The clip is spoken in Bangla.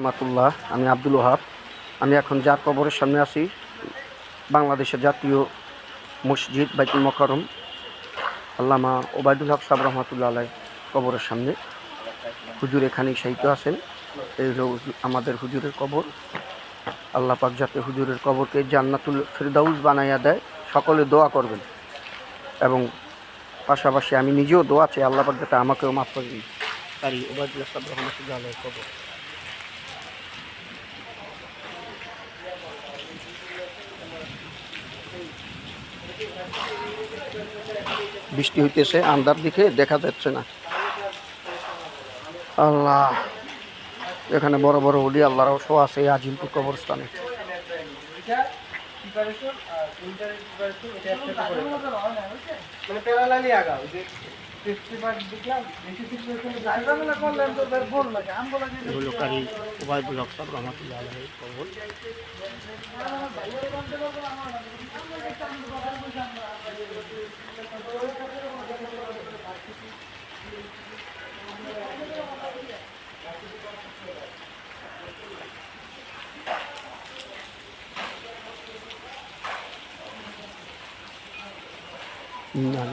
রহমাতুল্লাহ, আমি আব্দুল ওহাব। আমি এখন যার কবরের সামনে আছি, বাংলাদেশের জাতীয় মসজিদ বাইতুল মকরম, আল্লামা ওবায়দুল হক সাহ রহমাতুল্লাহ আলাই কবরের সামনে। হুজুর এখানেই শায়িত আছেন। এই হলো আমাদের হুজুরের কবর। আল্লাহ পাক যাতে হুজুরের কবরকে জান্নাতুল ফেরদাউস বানাইয়া দেয়, সকলে দোয়া করবেন। এবং পাশাপাশি আমি নিজেও দোয়া চাই, আল্লাহ পাক যাতে আমাকেও মাফ করে দিন। তারই ওবায়দুল্লাহ সাহ রহমতুল্লাহ আলাই কবর। বৃষ্টি হইতেছে আন্দার দিকে দেখা যাচ্ছে না। আল্লাহ, এখানে বড় বড় উলি আল্লাহর শো আছে আজিমপুর কবরস্থানে। ওবায়দুল হক সাহেব রহমতুল্লাহ इन्ना